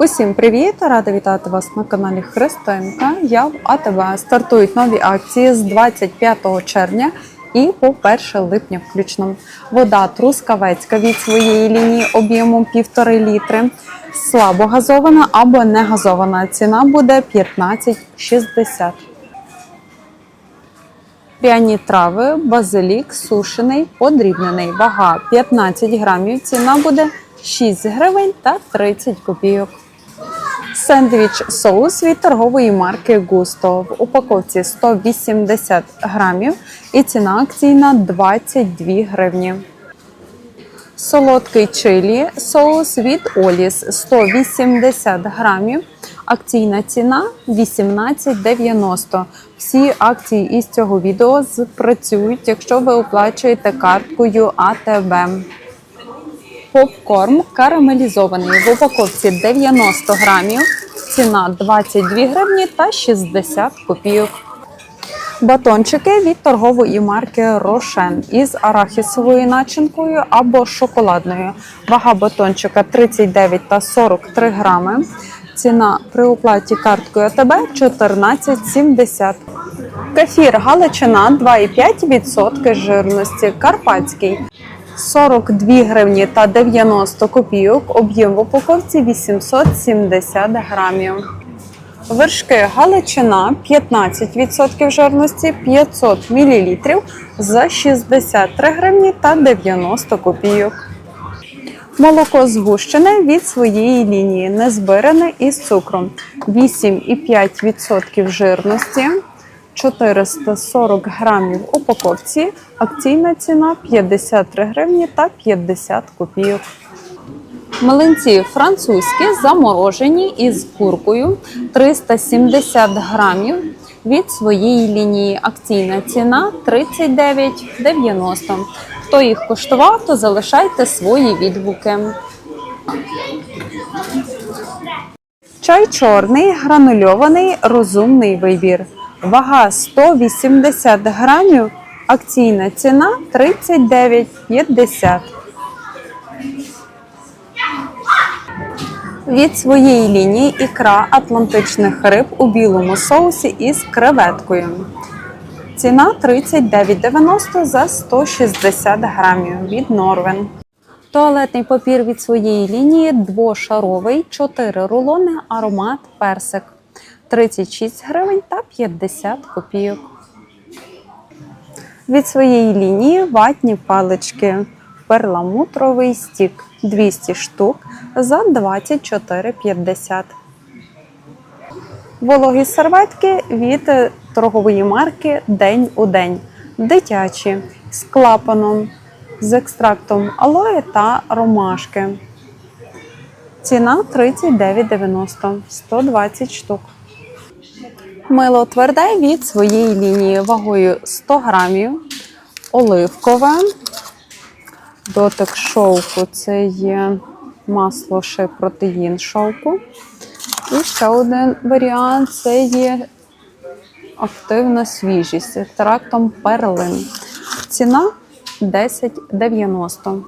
Усім привіт! Рада вітати вас на каналі Христинка. Я в АТБ. Стартують нові акції з 25 червня і по 1 липня включно. Вода трускавецька від своєї лінії об'ємом 1,5 літри. Слабо газована або не газована. Ціна буде 15,60. Пряні трави, базилік, сушений, подрібнений. Вага 15 грамів. Ціна буде 6 гривень та 30 копійок. Сендвіч соус від торгової марки Густо в упаковці 180 грамів і ціна акційна 22 гривні. Солодкий чилі соус від Оліс 180 грамів. Акційна ціна 18,90. Всі акції із цього відео спрацюють, якщо ви оплачуєте карткою АТБ. Попкорн карамелізований в упаковці 90 грамів. Ціна 22 гривні та 60 копійок. Батончики від торгової марки Рошен із арахісовою начинкою або шоколадною. Вага батончика 39 та 43 грами. Ціна при оплаті карткою АТБ 14,70. Кефір Галичина 2,5% жирності. Карпатський 42 гривні та 90 копійок. Об'єм в упаковці 870 грамів. Вершки Галичина 15% жирності 500 мл за 63 гривні та 90 копійок. Молоко згущене від своєї лінії, незбиране із цукром 8,5% жирності, 440 грамів упаковці. Акційна ціна 53 гривні та 50 копійок. Млинці французькі заморожені із куркою 370 грамів від своєї лінії. Акційна ціна 39,90. Хто їх коштував, то залишайте свої відгуки. Чай чорний, гранульований, розумний вибір. Вага 180 грамів. Акційна ціна 39,50. Від своєї лінії ікра атлантичних риб у білому соусі із креветкою. Ціна 39,90 за 160 грамів від Норвен. Туалетний папір від своєї лінії двошаровий, 4 рулони, аромат персик. 36 гривень та 50 копійок. Від своєї лінії ватні палички. Перламутровий стік 200 штук за 24,50. Вологі серветки від торгової марки День у день. Дитячі з клапаном, з екстрактом алої та ромашки. Ціна 39,90 120 штук. Мило тверде від своєї лінії вагою 100 грамів, оливкове. Дотик шовку це є масло ще протеїн шовку. І ще один варіант це є активна свіжість з екстрактом перлин. Ціна 10,90.